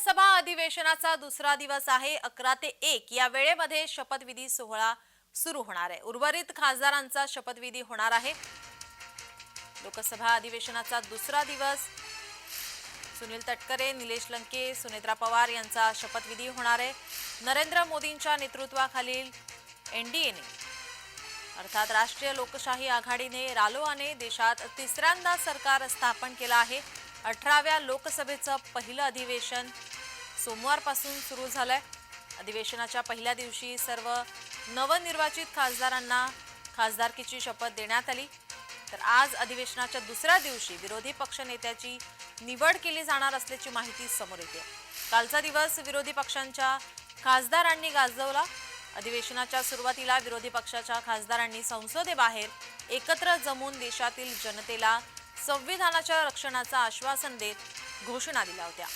विधानसभा अधिवेशनाचा दुसरा दिवस आहे अकरा ते एक. या वेळेमध्ये शपथविधी सोहळा सुरू होणार आहे. उर्वरित खासदारांचा शपथविधी होणार आहे. लोकसभा अधिवेशनाचा दुसरा दिवस. सुनील तटकरे निलेश लंके सुनेत्रा पवार यांचा शपथविधी होणार आहे. नरेंद्र मोदींच्या नेतृत्वाखालील एनडीएने अर्थात राष्ट्रीय लोकशाही आघाडीने रालोआने देशात तिसऱ्यांदा सरकार स्थापन केलं आहे. अठराव्या लोकसभेचं पहिलं अधिवेशन सोमवारपासून सुरू झालं आहे अधिवेशनाच्या पहिल्या दिवशी सर्व नवनिर्वाचित खासदारांना खासदारकीची शपथ देण्यात आली. तर आज अधिवेशनाच्या दुसऱ्या दिवशी विरोधी पक्षनेत्याची निवड केली जाणार असल्याची माहिती समोर येते. कालचा दिवस विरोधी पक्षांच्या खासदारांनी गाजवला. अधिवेशनाच्या सुरुवातीला विरोधी पक्षाच्या खासदारांनी संसदेबाहेर एकत्र जमून देशातील जनतेला संविधानाच्या रक्षणाचं आश्वासन देत घोषणा दिल्या होत्या.